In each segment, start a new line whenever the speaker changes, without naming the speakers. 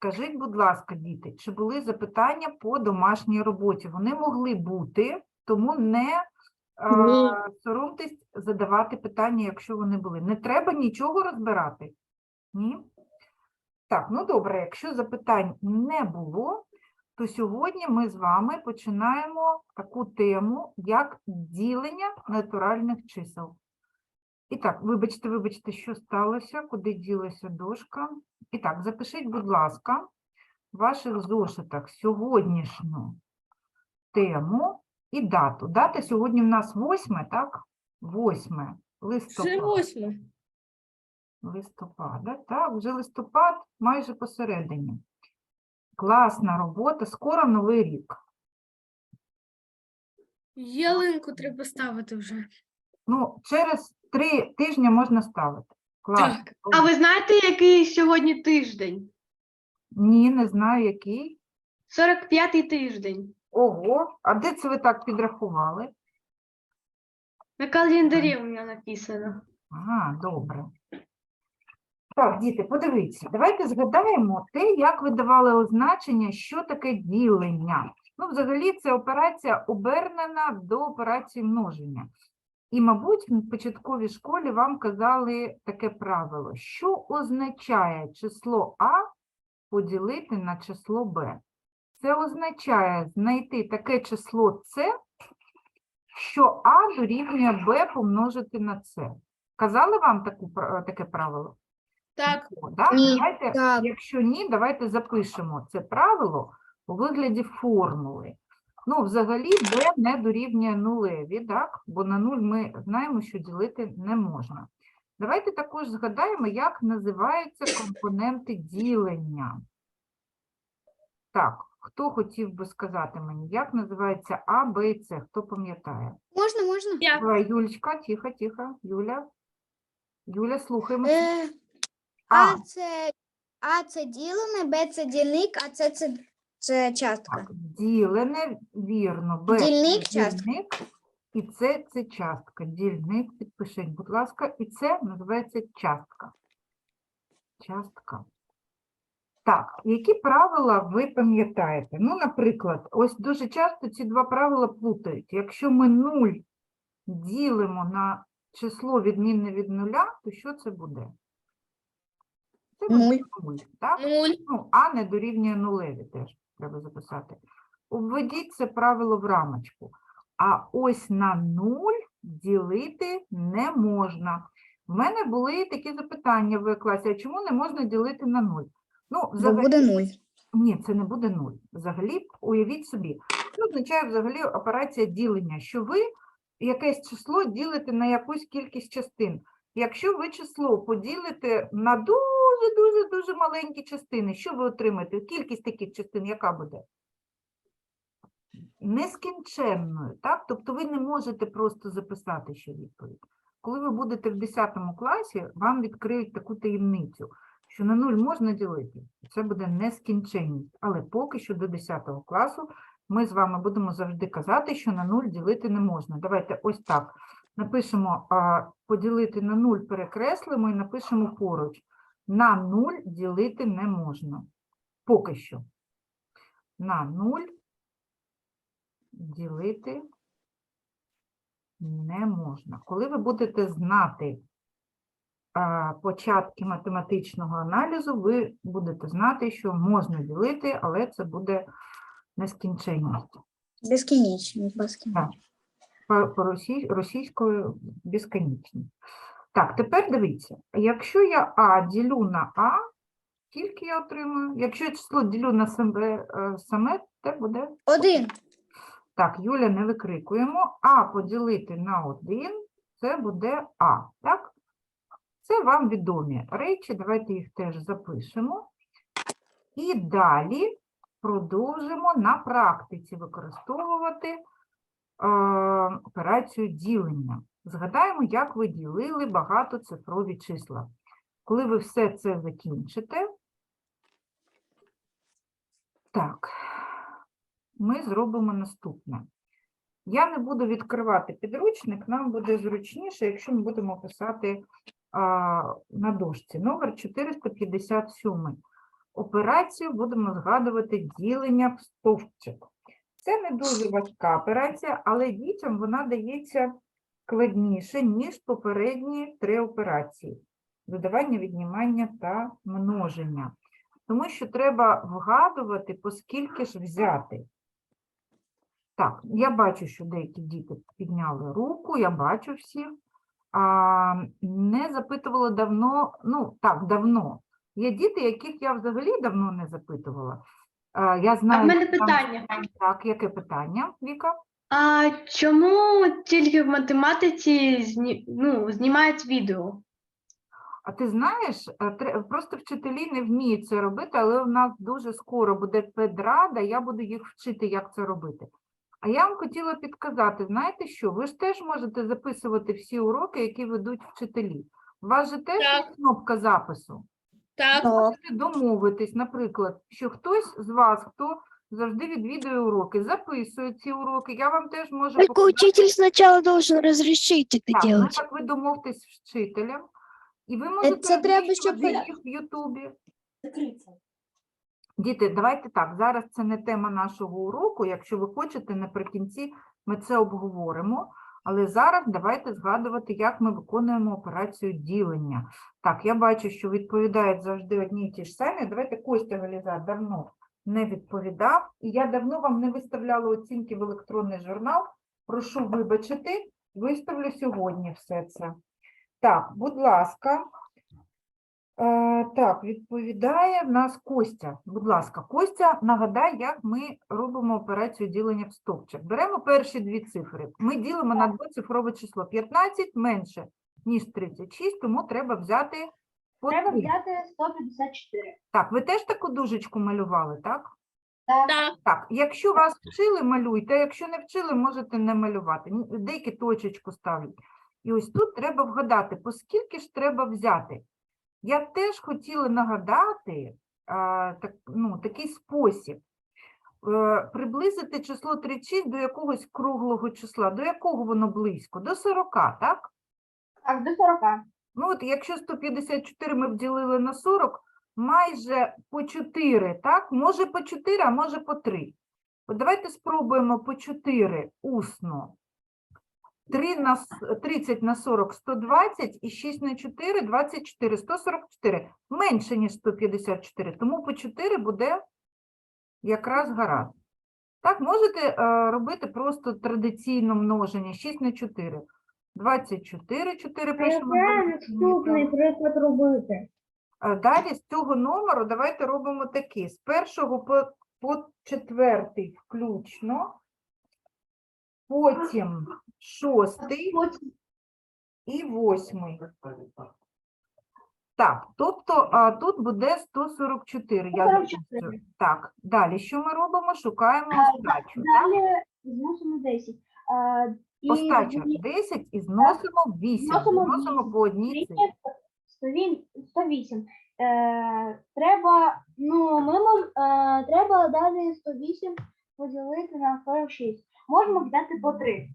Скажіть, будь ласка, діти, чи були запитання по домашній роботі? Вони могли бути, тому не
Ні.
соромтесь задавати питання, якщо вони були. Не треба нічого розбирати. Ні? Так, ну добре, якщо запитань не було, то сьогодні ми з вами починаємо таку тему, як ділення натуральних чисел. І так, вибачте, вибачте, що сталося, куди ділася дошка. І так, запишіть, будь ласка, в ваших зошитах сьогоднішню тему і дату. Дата сьогодні в нас 8, так? 8
Вже
листопада.
восьме.
Листопада, так, вже листопад майже посередині. Класна робота, скоро новий рік.
Ялинку треба ставити вже.
Ну, через три тижні можна ставити. Клас.
Так.
А ви знаєте, який сьогодні тиждень?
Ні, не знаю який.
45-й тиждень.
Ого, а де це ви так підрахували?
На календарі у мене написано.
Ага, добре. Так, діти, подивіться, давайте згадаємо те, як ви давали означення, що таке ділення. Ну, взагалі, це операція обернена до операції множення. І, мабуть, в початковій школі вам казали таке правило, що означає число А поділити на число Б. Це означає знайти таке число С, що А дорівнює Б помножити на С. Казали вам таку, таке правило?
Так,
О, да?
Ні,
Давайте,
так.
Якщо ні, давайте запишемо це правило у вигляді формули. Ну, взагалі, b не дорівнює нулеві, так? бо на нуль ми знаємо, що ділити не можна. Давайте також згадаємо, як називаються компоненти ділення. Так, хто хотів би сказати мені, як називається А, Б і С? Хто пам'ятає?
Можна, можна?
я.
Давай, Юлечка, тихо, тихо. Юля. Юля, слухаємо.
Е,
А,
а це А це ділене, Б це дільник, а це, це, це частка.
Так, ділене, вірно. Б
Дільник, частка.
дільник, і це це частка. Дільник, підпишіть, будь ласка, і це називається частка. Частка. Так, які правила ви пам'ятаєте? Ну, наприклад, ось дуже часто ці два правила плутають. Якщо ми 0 ділимо на число відмінне від нуля, то що це буде? Це буде
Нуль.
0, так?
Нуль.
Ну, а не дорівнює нулеві теж треба записати. Введіть це правило в рамочку. А ось на 0 ділити не можна. В мене були такі запитання в класі, а чому не можна ділити на 0? Ну,
Бо буде нуль.
ні, це не буде 0. Взагалі, уявіть собі, що означає взагалі операція ділення, що ви якесь число ділите на якусь кількість частин. Якщо ви число поділите на дуже-дуже-дуже маленькі частини, що ви отримаєте? Кількість таких частин яка буде? Нескінченною, так? Тобто ви не можете просто записати ще відповідь. Коли ви будете в 10 класі, вам відкриють таку таємницю, що на 0 можна ділити. Це буде нескінченність. Але поки що до 10 класу ми з вами будемо завжди казати, що на 0 ділити не можна. Давайте ось так. Напишемо поділити на 0 перекреслимо і напишемо поруч. На 0 ділити не можна. Поки що. На 0 ділити не можна. Коли ви будете знати початки математичного аналізу, ви будете знати, що можна ділити, але це буде нескінченність.
Безкінечно. безкінечно.
По, Так, тепер дивіться, якщо я А ділю на А, скільки я отримую? Якщо я число ділю на себе е, саме, це буде
Один.
Так, Юля, не викрикуємо. А поділити на 1 це буде А, так? Це вам відомі речі, давайте їх теж запишемо. І далі продовжимо на практиці використовувати е, операцію ділення. Згадаємо, як ви ділили багатоцифрові числа. Коли ви все це закінчите, так, ми зробимо наступне. Я не буду відкривати підручник, нам буде зручніше, якщо ми будемо писати а, на дошці. Номер 457. операцію будемо згадувати ділення в стовпчик. Це не дуже важка операція, але дітям вона дається складніше, ніж попередні три операції: додавання, віднімання та множення. Тому що треба вгадувати, поскільки ж взяти. Так, я бачу, що деякі діти підняли руку, я бачу всіх. А, не запитувала давно, ну так, давно. Є діти, яких я взагалі давно не запитувала. А, я
А в мене
що там-
питання.
Так, яке питання, Віка?
А чому тільки в математиці зні... ну, знімають відео?
А ти знаєш, е, тре- просто вчителі не вміють це робити, але у нас дуже скоро буде педрада, я буду їх вчити, як це робити. А я вам хотіла підказати, знаєте що? Ви ж теж можете записувати всі уроки, які ведуть вчителі. У вас же теж є кнопка запису.
Так,
Можете домовитись, наприклад, що хтось з вас, хто завжди відвідує уроки, записує ці уроки. Я вам теж можу
Только
показати.
учитель сначала должен разрешить это
Так, ну
делать.
так ви домовтесь з вчителем, і ви можете
це треба, щоб-
їх в Ютубі. Діти, давайте так. Зараз це не тема нашого уроку. Якщо ви хочете, наприкінці ми це обговоримо. Але зараз давайте згадувати, як ми виконуємо операцію ділення. Так, я бачу, що відповідають завжди одні й ті ж самі. Давайте Костя Галізар давно не відповідав. І я давно вам не виставляла оцінки в електронний журнал. Прошу вибачити, виставлю сьогодні все це. Так, будь ласка. Е, так, відповідає в нас Костя. Будь ласка, Костя, нагадай, як ми робимо операцію ділення в стовпчик. Беремо перші дві цифри. Ми ділимо на двоцифрове число 15 менше, ніж 36, тому треба взяти
Треба
3.
взяти 154.
Так, ви теж таку дужечку малювали, так?
так,
Так, якщо вас вчили, малюйте, а якщо не вчили, можете не малювати. Ні- Деякі точечку ставлять. І ось тут треба вгадати, по скільки ж треба взяти. Я теж хотіла нагадати а, так, ну, такий спосіб. Е, приблизити число 36 до якогось круглого числа. До якого воно близько? До 40, так?
Так, до 40.
Ну от якщо 154 ми вділили на 40, майже по 4, так? Може по 4, а може по 3. От давайте спробуємо по 4 усно. 3 на 30 на 40 – 120 і 6 на 4 – 24, 144. Менше, ніж 154, тому по 4 буде якраз гаразд. Так, можете е, робити просто традиційно множення 6 на 4. 24, 4 пишемо.
наступний приклад робити?
Е, Далі з цього номеру давайте робимо такий. З першого по, по четвертий включно, потім шостий і восьмий. Так, тобто а, тут буде 144. Я
144.
записую. Так, далі що ми робимо? Шукаємо остачу. Так?
Далі зносимо 10. А, і
Остачу 10 і зносимо 8.
Зносимо
Зносимо по одній цифрі.
108. 108. Е, треба, ну, ми мож, е, треба далі 108 поділити на 46. Можемо взяти по 3.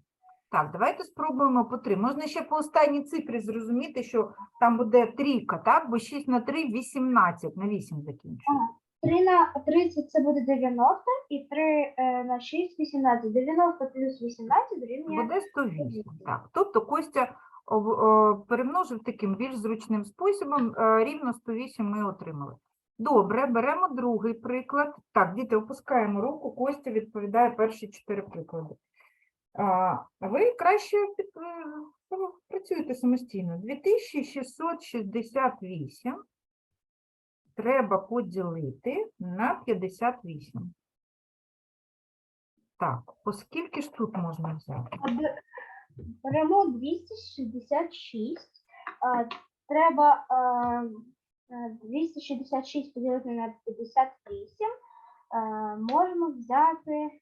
Так, давайте спробуємо по 3. Можна ще по останній цифрі зрозуміти, що там буде трійка, так? Бо 6 на 3 – 18, на 8 закінчую.
3 на 30 це буде 90, і 3 е, на 6 – 18. 90 плюс 18 дорівнює
Буде 108. Так, тобто Костя об- о, перемножив таким більш зручним способом, е, рівно 108 ми отримали. Добре, беремо другий приклад. Так, діти, опускаємо руку, Костя відповідає перші чотири приклади. А ви краще під- е, працюєте самостійно. 2668 треба поділити на 58. Так, оскільки ж тут можна взяти?
Беремо 266. а, Треба а, а, 266 поділити на 58. а, Можемо взяти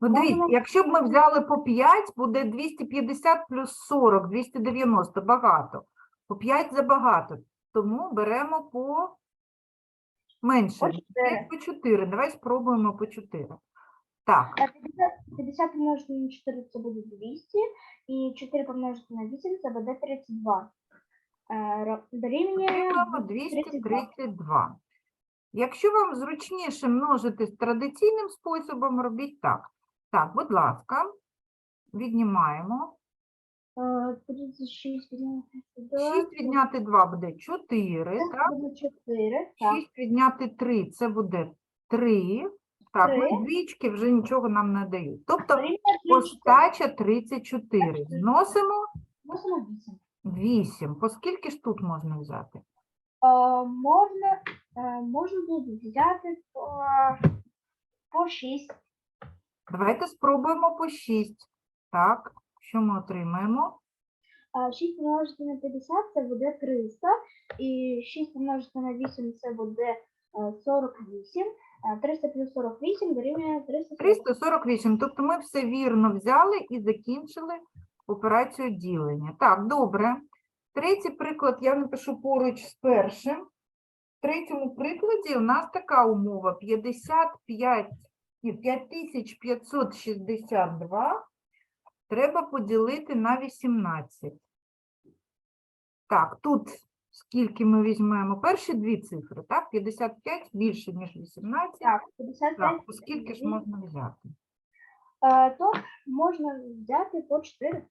Ну, дивіться, якщо б ми взяли по 5, буде 250 плюс 40, 290, багато. По 5 забагато, тому беремо по менше.
По
Десь
4.
По 4. Давай спробуємо по 4. Так,
50, 50 помножити на 4 це буде 200. І 4 помножити на 8 це буде 32. е, ро- дорівнює
Отримаємо 232. Якщо вам зручніше множити з традиційним способом, робіть так. Так, будь ласка, віднімаємо.
Е, 36 відняти 2,
6 відняти 2 буде 4,
це
так?
буде 4, так.
6 відняти 3 це буде 3. Так, ну двічки вже нічого нам не дають. Тобто
Дорівнює 34.
остача 34. Зносимо
Вносимо 8.
8. По скільки ж тут можна взяти?
Е, можна, е, можна тут взяти по, по 6.
Давайте спробуємо по 6. Так, що ми отримаємо?
А 6 помножити на 50 це буде 300. І 6 помножити на 8 це буде е, 48. Е, 300 плюс 48 дорівнює 340.
348. Тобто ми все вірно взяли і закінчили операцію ділення. Так, добре. Третій приклад я напишу поруч з першим. В третьому прикладі у нас така умова 55, ні, 5562 треба поділити на 18. Так, тут скільки ми візьмемо? Перші дві цифри, так? 55 більше, ніж 18.
Так, 55.
Так, оскільки ж можна взяти?
Е, то можна взяти по 4.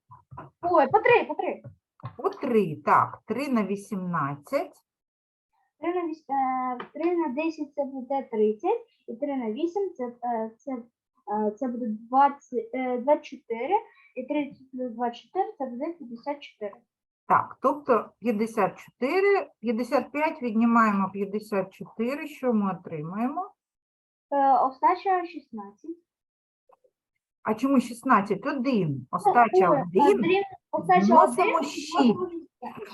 Ой, по 3, по 3.
По 3, так, 3 на 18,
3 на, віс- е, 3 на 10 це буде 30, і 3 на 8 це, е, це, е, це буде 20, е, 24, і 30 плюс 24 це буде 54.
так, тобто 54, 55 віднімаємо 54, що ми отримаємо?
Е, Остача 16.
А чому 16? 1. Остача
Ой, е,
1.
дріб- Остача
Зносимо
1.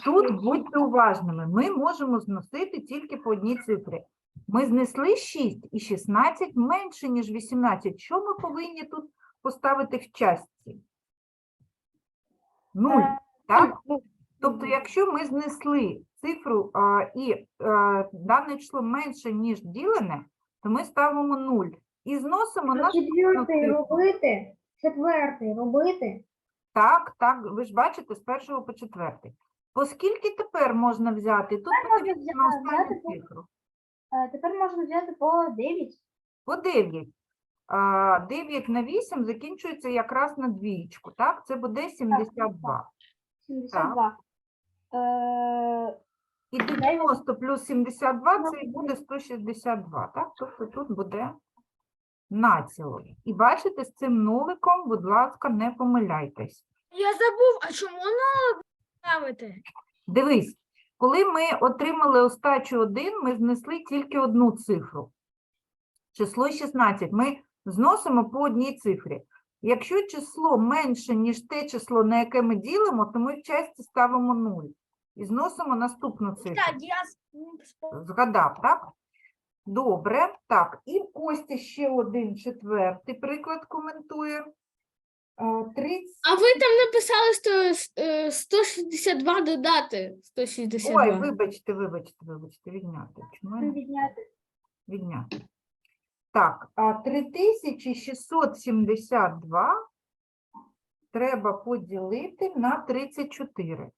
Тут будьте уважними, ми можемо зносити тільки по одній цифрі. Ми знесли 6 і 16 менше, ніж 18. Що ми повинні тут поставити в частці? 0,
Е,
так? Тобто, якщо ми знесли цифру а, і а, дане число менше, ніж ділене, то ми ставимо 0 і зносимо на
Четвертий робити. Четвертий робити.
так, так, ви ж бачите, з першого по четвертий. Оскільки тепер можна взяти? Тут
Тепер можна
подивіться на останню
взяти по-
цифру.
Е, Тепер можна взяти по 9.
По 9. А, 9 на 8 закінчується якраз на двічку, так? Це буде 72.
72. Е,
І 90 плюс 72 це і буде 162, так? Тобто тут буде націло. І бачите, з цим ноликом, будь ласка, не помиляйтесь.
Я забув, а чому воно ставити?
Дивись, коли ми отримали остачу 1, ми знесли тільки одну цифру. Число 16 ми зносимо по одній цифрі. Якщо число менше, ніж те число, на яке ми ділимо, то ми в часті ставимо 0 і зносимо наступну цифру.
Так, я
Згадав, так? Добре. Так, і в Кості ще один четвертий приклад коментує. А, 30...
А ви там написали сто- е, 162 додати 162.
Ой, вибачте, вибачте, вибачте, відняти. Чому я не
відняти.
відняти. Так, а 3672 треба поділити на 34.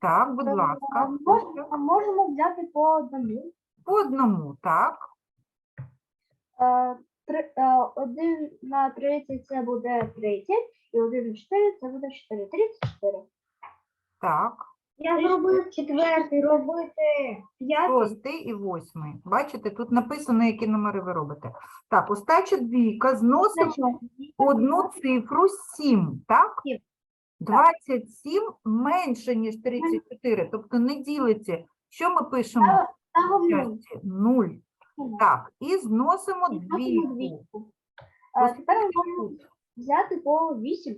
Так, будь ласка.
а Можемо взяти по одному.
По одному, так.
Е, три- е, Один на 30 це буде 30, і один на 4 це буде 4. 34.
Так.
Я зробив четвертий, робити п'ятий.
Шостий і восьмий. Бачите, тут написано, які номери ви робите. Так, остача двійка зносимо одну цифру 7, так?
Сім.
27 менше, ніж 34, тобто не ділиться. Що ми пишемо?
Ставимо нуль.
Так, і зносимо двійку.
двійку. Е, Тепер ми можемо взяти по 8.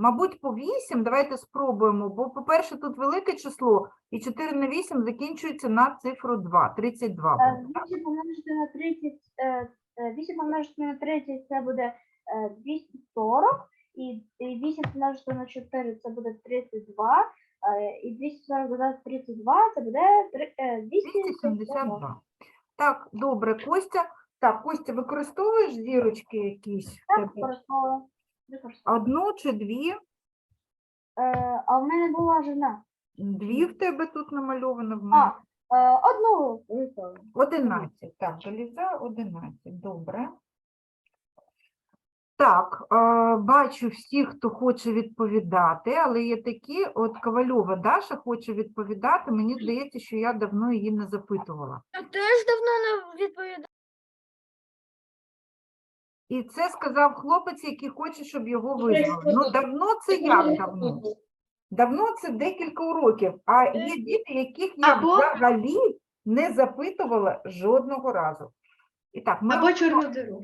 Мабуть, по 8 давайте спробуємо, бо, по-перше, тут велике число, і 4 на 8 закінчується на цифру 2, 32.
Е,
буде, так?
8 помножити на 30, е, е, 8 помножити на 30 це буде е, 240, і і 8 помножити на 4 це буде 32, е, і 240 додати 32 це буде три- е, 272.
272. Так, добре, Костя. Так, Костя, використовуєш зірочки якісь? в
Так,
тебе? Одну чи дві?
Е, А в мене була жена.
Дві в тебе тут намальовано в
А,
мене.
е, одну.
11. Так, Галіза 11. Добре. Так, е, бачу всіх, хто хоче відповідати, але є такі, от Ковальова Даша хоче відповідати. Мені здається, що я давно її не запитувала.
Я теж давно не відповідав.
І це сказав хлопець, який хоче, щоб його визнали. Ну, давно це як давно? Давно це декілька уроків, а є діти, яких я
Або-
взагалі не запитувала жодного разу. І так, ми
Або чорну диру.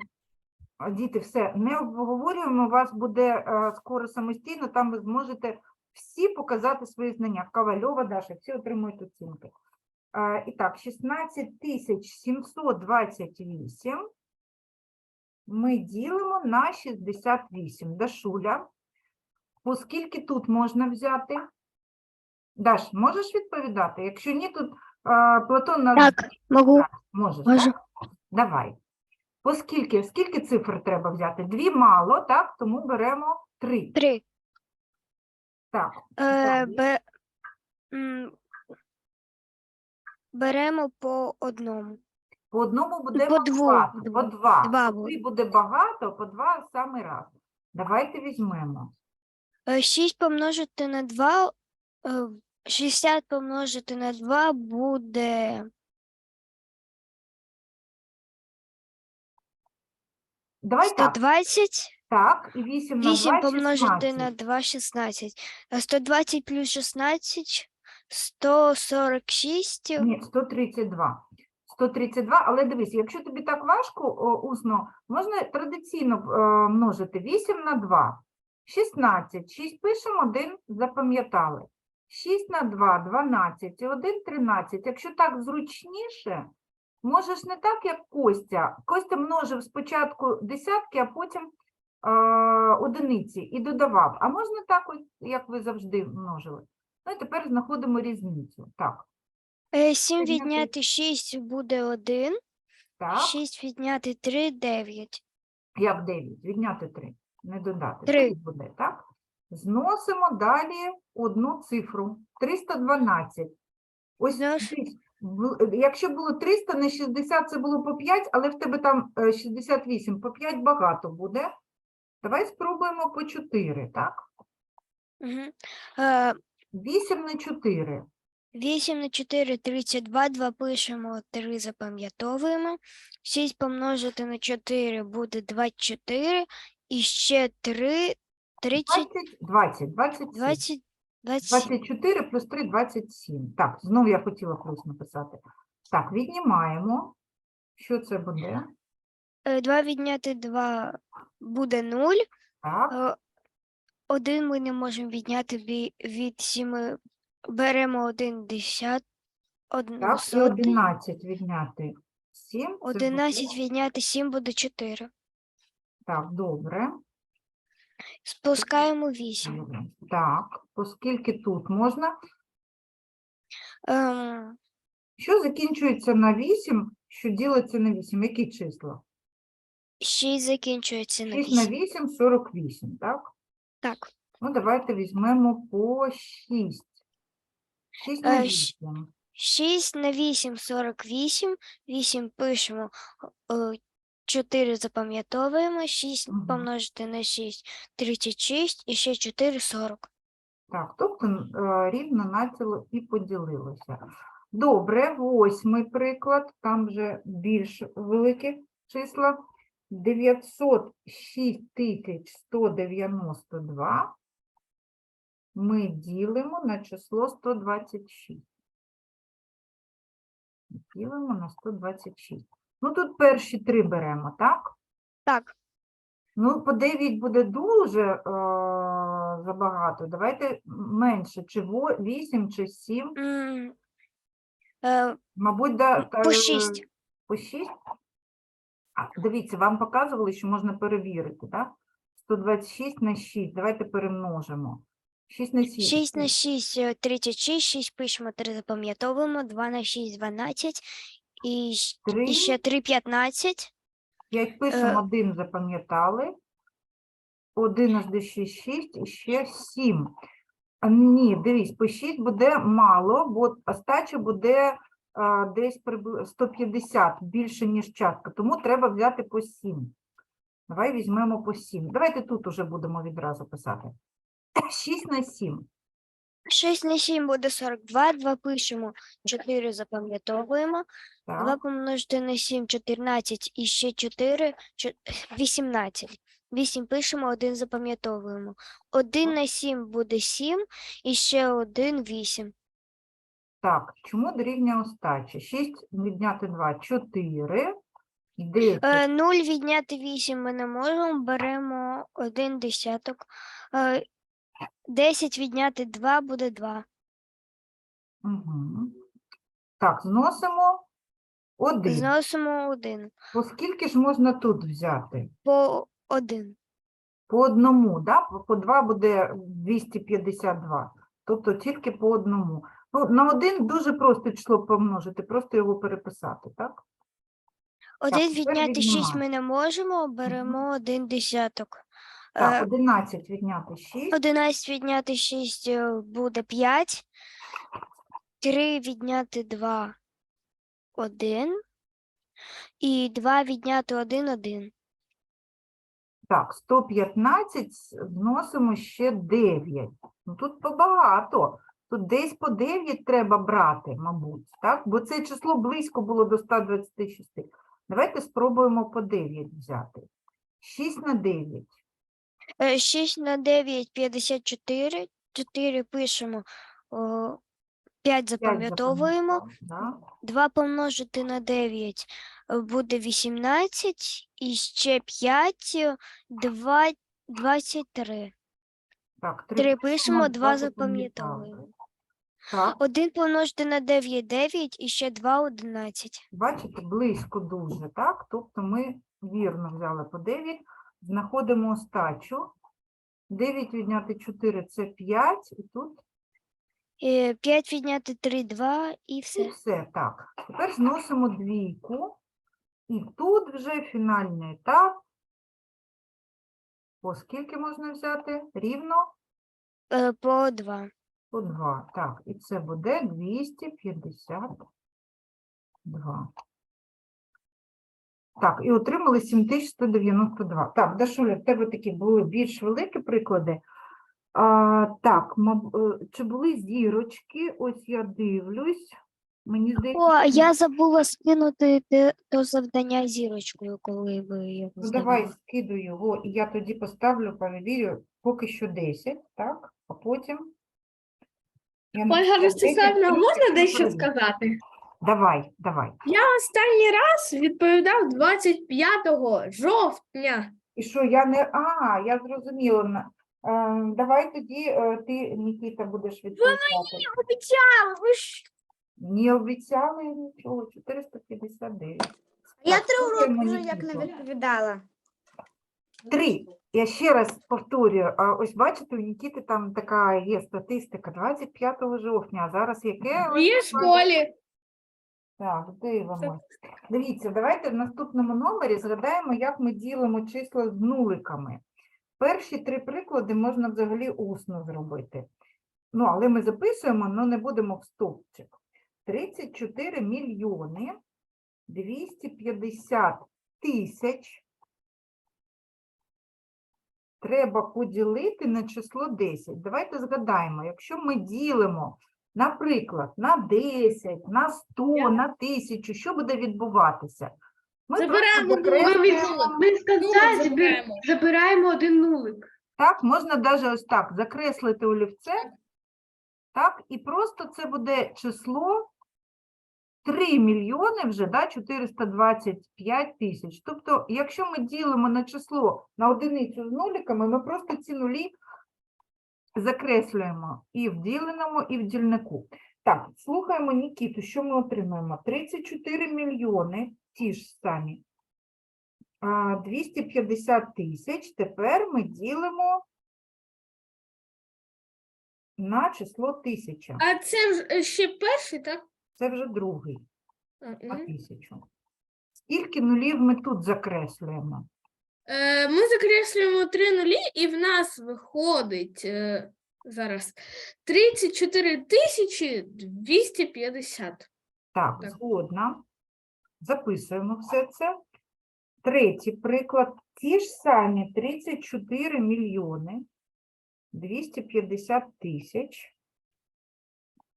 А, Діти, все, не обговорюємо, у вас буде е, скоро самостійно, там ви зможете всі показати свої знання. Ковальова, Даша, всі отримують оцінки. Е, і так, 16 728 ми ділимо на 68. Дашуля, оскільки тут можна взяти? Даш, можеш відповідати? Якщо ні, тут е, Платон нас
Так, можу.
Можеш,
Можу.
так? Давай. Оскільки, скільки цифр треба взяти? Дві мало, так? Тому беремо три.
Три.
Так.
Е,
далі.
бе, м, беремо по одному.
По одному буде
по
малувато, по
два.
два.
Два
три буде багато, по два самий раз. Давайте візьмемо.
Е, 6 помножити на 2, 60 помножити на 2 буде
Давай так.
120.
Так, і 8 на
8
2
помножити
16.
на 2 16. Е, 120 плюс 16 146.
Ні, 132. 132, але дивись, якщо тобі так важко о, усно, можна традиційно е, множити 8 на 2. 16. 6 пишемо, 1 запам'ятали. 6 на 2, 12, і 1, 13. Якщо так зручніше, можеш не так, як Костя. Костя множив спочатку десятки, а потім е, одиниці і додавав. А можна так, як ви завжди множили. Ну і тепер знаходимо різницю. Так,
7
Відняти-
Е, 6 буде 1.
так.
6 відняти 3 9.
Як 9? Відняти 3. Не додати.
Три.
Три буде, так? Зносимо далі одну цифру. 312. Ось
Знаєш-
дивись, в- якщо було 300 на 60, це було по 5, але в тебе там е, 68. По 5 багато буде. Давай спробуємо по 4, так?
Угу. Е,
8 на 4.
8 на 4 32, 2 пишемо, 3 запам'ятовуємо. 6 помножити на 4 буде 24. І ще 3, 30,
20, 20, 27.
20, 27.
24 плюс 3 – 27. Так, знову я хотіла плюс написати. Так, віднімаємо. Що це буде?
2 Е, відняти 2 буде 0.
Так,
1 ми не можемо відняти ві- від 7. Беремо 1 десят. Одну
так, і
соту.
11 відняти 7. це
11 відняти 7 буде 4.
Так, добре.
Спускаємо 8.
добре. Так, оскільки тут можна.
Ем,
Що закінчується на 8, що ділиться на 8? Які числа?
6 закінчується на
6 на
8.
8 – 48, так?
Так.
Ну, давайте візьмемо по 6. 6 на
Е, щ-
8.
6 на 8 48, 8 пишемо, 4 запам'ятовуємо, 6
Мгм.
помножити на 6 36 і ще 4 40.
Так, тобто н- е, рівно націло і поділилося. Добре, восьмий приклад, там вже більш великі числа. 906 192 ми ділимо на число 126. Ділимо на 126. Ну, тут перші три беремо, так?
Так,
Ну, по 9 буде дуже е, забагато. Давайте менше, чи 8, чи 7.
м, е,
Мабуть, да, та,
по
е,
6.
По 6? А, дивіться, вам показували, що можна перевірити, так? 126 на 6. Давайте перемножимо. 6 на 6.
6 на 6 е, 36, 6 пишемо, 3 запам'ятовуємо, 2 на 6 12 і, щ-
3,
і ще 3 15.
5 пишемо,
Е.
1 запам'ятали. 1 аж до 6, 6 і ще 7. Ні, дивись, по 6 буде мало, бо остача буде а, десь прибли- 150, більше, ніж частка, тому треба взяти по 7. Давай візьмемо по 7. Давайте тут уже будемо відразу писати. 6 на 7.
6 на 7 буде 42, 2 пишемо, 4 запам'ятовуємо, 2
Так,
помножити на 7 – 14 і ще 4 – 18. 8 пишемо, 1 запам'ятовуємо. 1 на 7 буде 7 і ще 1 – 8.
так, чому дорівнює остача? 6 відняти 2 – 4. 10.
Е, 0 відняти 8 ми не можемо, беремо 1 десяток. Е, 10 відняти 2 буде 2.
Угу. Так, зносимо 1.
Зносимо 1
Оскільки ж можна тут взяти?
по 1.
По одному, да? По- по 2 буде 252, тобто тільки по одному. Ну, на один дуже просто число помножити, просто його переписати, так?
1
тепер
відняти 6
віднімаємо.
ми не можемо, беремо 1 десяток.
Так,
Е,
11 відняти 6,
11 відняти 6 е, буде 5. 3 відняти 2 1. І 2 відняти 1 1.
так, 115 зносимо ще 9. Ну, тут побагато. Тут десь по 9 треба брати, мабуть, так? Бо це число близько було до 126. Давайте спробуємо по 9 взяти. 6 на 9.
6 на 9 – 54. 4 пишемо. 5
П'ять
запам'ятовуємо.
запам'ятали,
2 помножити на 9 е, буде 18. І ще 5 – 2, 23.
Так,
3 пишемо, 2
два
запам'ятовуємо.
Так,
1 помножити на 9 – 9, і ще 2 – 11.
бачите, близько дуже, так? Тобто ми вірно взяли по 9, знаходимо остачу. 9 відняти 4 – це 5, і тут
5 відняти 3 – 2, і
і
все.
все. Так, тепер зносимо двійку, і тут вже фінальний етап. По скільки можна взяти? Рівно?
Е, По 2.
По 2. Так, і це буде 252. Так, і отримали 7192. Так, Дашуля, в тебе такі були більш великі приклади. А, так, маб- е, чи були зірочки? Ось я дивлюсь. Мені здається,
О, я забула скинути те- то завдання зірочкою, коли ви його
Ну, давай скидую його, і я тоді поставлю, перевірю, поки що 10, так? А потім. Я
Ольга
написала 10,
Ростиславівна,
плюс
можна дещо сказати?
Давай, давай.
Я останній раз відповідав 25 жовтня.
І що я не. А, я зрозуміла. На- Е, давай тоді е, ти, Нікіта, будеш відповідати.
Обіцяла, ви ж
Не обіцяли нічого, 459.
Я
Так,
три уроки
слухаємо
вже як не відповідала.
Три. Я ще раз повторюю, а ось бачите, у Нікіти там така є статистика 25 жовтня, а зараз яке?
в її школі.
Так, дивимось. Дивіться, давайте в наступному номері згадаємо, як ми ділимо числа з нуликами. Перші три приклади можна взагалі усно зробити. Ну, але ми записуємо, але не будемо в стовпчик. 34 мільйони 250 тисяч треба поділити на число 10. Давайте згадаємо, якщо ми ділимо, наприклад, на 10, на 100, на 1000, що буде відбуватися? Ми просто
Забираємо нулик.
Ми, від, ми з кінця
Нулик
збір-
забираємо.
забираємо один нулик.
Так, можна навіть ось так закреслити олівце, так, і просто це буде число 3 мільйони вже, да, 425 тисяч. Тобто, якщо ми ділимо на число на одиницю з нуліками, ми просто ці нулі закреслюємо і в діленому, і в дільнику. Так, слухаємо Нікіту, що ми отримаємо? 34 мільйони, ті ж самі, 250 тисяч. Тепер ми ділимо на число тисяча.
А це ж е, ще перший, так?
Це вже другий
А,
на
мгм.
тисячу. Скільки нулів ми тут закреслюємо?
Е, Ми закреслюємо три нулі, і в нас виходить е, Зараз. 34 тисячі 250.
Так,
Так.
згодна. Записуємо все це. Третій приклад. Ті ж самі 34 мільйони 250 тисяч.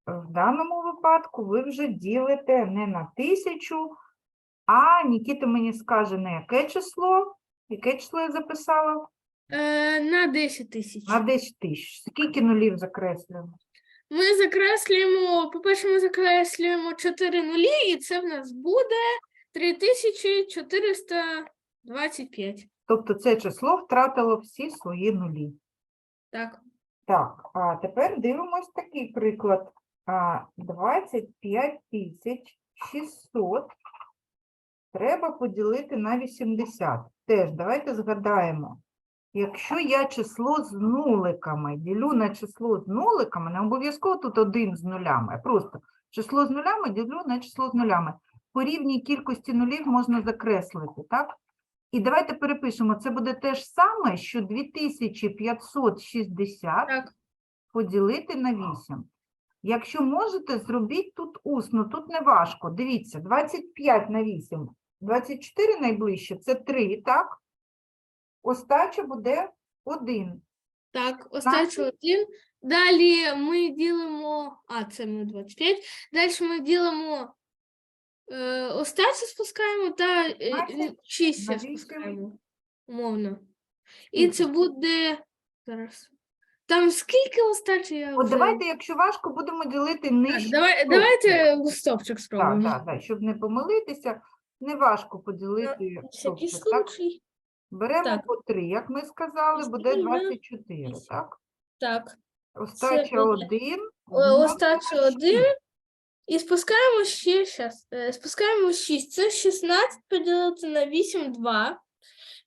В даному випадку ви вже ділите не на тисячу, а Нікіта мені скаже, на яке число. Яке число я записала?
Е, на 10 тисяч.
На 10 тисяч. Скільки нулів закреслюємо?
Ми закреслюємо, по-перше, ми закреслюємо 4 нулі, і це в нас буде 3425.
Тобто це число втратило всі свої нулі.
Так.
Так, а тепер дивимось такий приклад. А, 25 тисяч 600 треба поділити на 80. Теж давайте згадаємо. Якщо я число з нуликами ділю на число з нуликами, не обов'язково тут один з нулями, а просто число з нулями ділю на число з нулями. По рівній кількості нулів можна закреслити, так? І давайте перепишемо, це буде те ж саме, що 2560
Так.
поділити на 8. Якщо можете, зробіть тут усно, тут не важко. Дивіться, 25 на 8, 24 найближче, це 3, так? Остача буде 1.
Так, остачу один. Далі ми ділимо. А, це ми 25. Далі ми ділимо. Е, остачу спускаємо та е,
20
6 спускаємо. Умовно. І це буде. Зараз. Там скільки остачі я
От
вже...
давайте, якщо важко, будемо ділити
Так,
нижче.
давай, давайте в стопчик
Так, так, так, щоб не помилитися, не важко поділити
всякий
стовпчик, так?
случай.
Беремо
Так.
по 3, як ми сказали, буде
Три на
24,
вісім.
так?
Так.
Остача
буде
1.
Е, Остача один. І спускаємо ще щас, е, спускаємо 6. Це 16 поділити на 8, 2.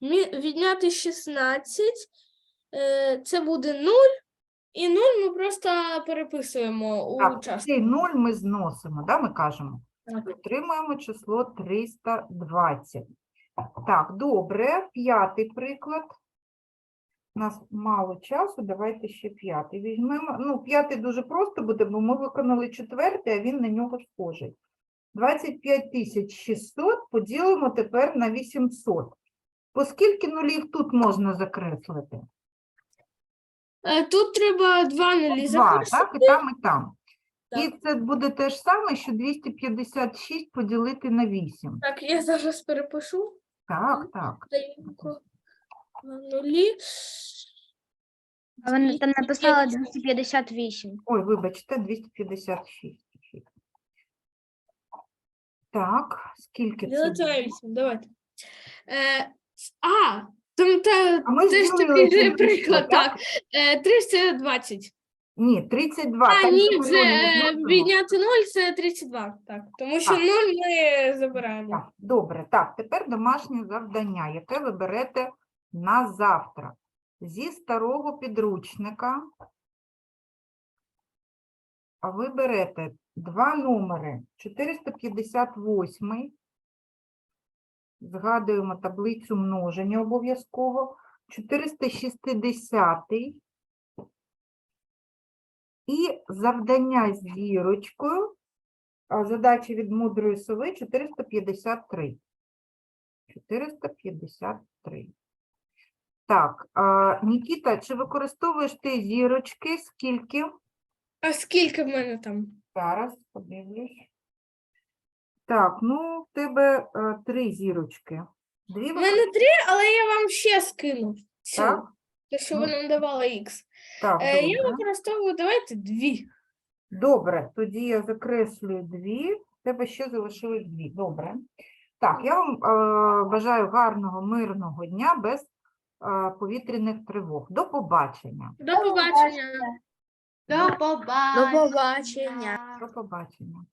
Мі- Відняти 16. е, Це буде 0. І 0 ми просто переписуємо у
Так,
частку.
цей 0 ми зносимо, да, ми кажемо. Отримуємо число 320. Так, добре, п'ятий приклад. У нас мало часу, давайте ще п'ятий візьмемо. Ну, п'ятий дуже просто буде, бо ми виконали четвертий, а він на нього схожий. 25 600 поділимо тепер на 800. По скільки нулів тут можна закреслити?
Е, Тут треба 2 нулі
Два, так, і там, і там. І це буде те ж саме, що 256 поділити на 8.
Так, я зараз перепишу.
Так, так.
Нулі.
А вона там написала 258.
Ой, вибачте, 256. Так, скільки це? Буде?
8, давайте. Е, с- а, там та,
А ми
теж
зробили
такий же приклад, так. Е, 320.
Ні, 32.
А,
там
ні, це е,
зносимо.
відняти 0 це 32. Так, тому що
Так.
0 ми забираємо.
Так, добре, так, тепер домашнє завдання, яке ви берете на завтра. Зі старого підручника а ви берете два номери 458, згадуємо таблицю множення обов'язково, 460 і завдання з зірочкою, а задача від мудрої сови 453. 453. Так, а, Нікіта, чи використовуєш ти зірочки? Скільки?
А скільки в мене там?
Зараз подивлюсь. Так, ну, в тебе е, три зірочки. Дві
У мене 3, але я вам ще скину.
Так,
Те, що
Ну,
ви нам давали Х.
так,
Е, я
добре.
використовую, давайте 2.
Добре, тоді я закреслюю дві. В тебе ще залишилось дві. Добре. Так, я вам е, бажаю гарного, мирного дня без е, повітряних тривог. До побачення.
До побачення.
До побачення.
До побачення.
До побачення.